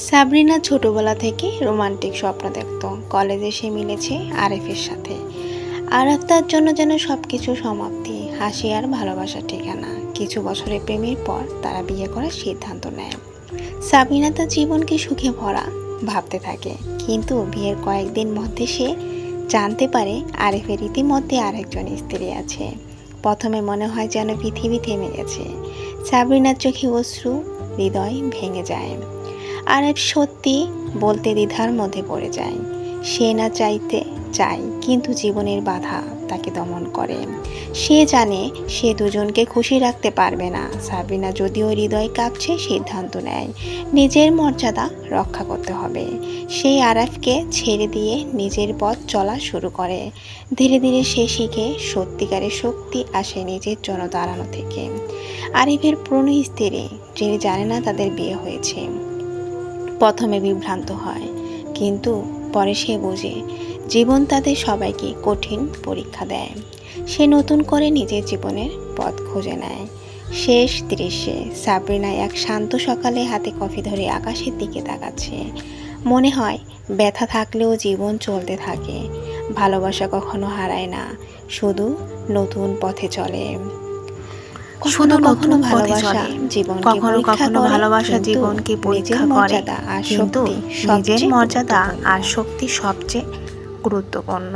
সাবরিনা ছোটবেলা থেকে রোমান্টিক স্বপ্ন দেখত। কলেজে সে মিলেছে আরেফের সাথে। আরেফ তার জন্য যেন সব কিছু সমাপ্তি। হাসি আর ভালোবাসার ঠিকানা। কিছু বছরের প্রেমের পর তারা বিয়ে করার সিদ্ধান্ত নেয়। সাবরিনা তার জীবনকে সুখে ভরা ভাবতে থাকে। কিন্তু বিয়ের কয়েকদিন মধ্যে সে জানতে পারে আরেফের ইতিমধ্যে আরেকজন স্ত্রী আছে। প্রথমে মনে হয় যেন পৃথিবী থেমে গেছে। সাবরিনার চোখে অশ্রু, হৃদয় ভেঙে যায়। আরেফ সত্যি বলতে দ্বিধার মধ্যে পড়ে যায়। সে না চাইতে চায়, কিন্তু জীবনের বাধা তাকে দমন করে। সে জানে সে দুজনকে খুশি রাখতে পারবে না। সাবিনা যদিও হৃদয় কাঁপছে, সিদ্ধান্ত নেয়, নিজের মর্যাদা রক্ষা করতে হবে। সেই আরাফকে ছেড়ে দিয়ে নিজের পথ চলা শুরু করে। ধীরে ধীরে সে শিখে সত্যিকারের শক্তি আসে নিজের জন্য দাঁড়ানো থেকে। আরিফের পুরনো স্ত্রী যিনি জানে না তাদের বিয়ে হয়েছে। প্রথমে বিভ্রান্ত হয়। কিন্তু পরে সে বোঝে, জীবন তাদের সবাইকে কঠিন পরীক্ষা দেয়। সে নতুন করে নিজের জীবনের পথ খুঁজে নেয়। শেষ দৃশ্যে সাবরিনা এক শান্ত সকালে হাতে কফি ধরে আকাশের দিকে তাকাচ্ছে। মনে হয়, ব্যথা থাকলেও জীবন চলতে থাকে। ভালোবাসা কখনো হারায় না, শুধু নতুন পথে চলে। শুধু কখনো কখনো পথে চলে। জীবন কখনো কখনো ভালোবাসা জীবনকে পরীক্ষা করে। মর্যাদা আর কিন্তু নিজের মর্যাদা আর শক্তি সবচেয়ে গুরুত্বপূর্ণ।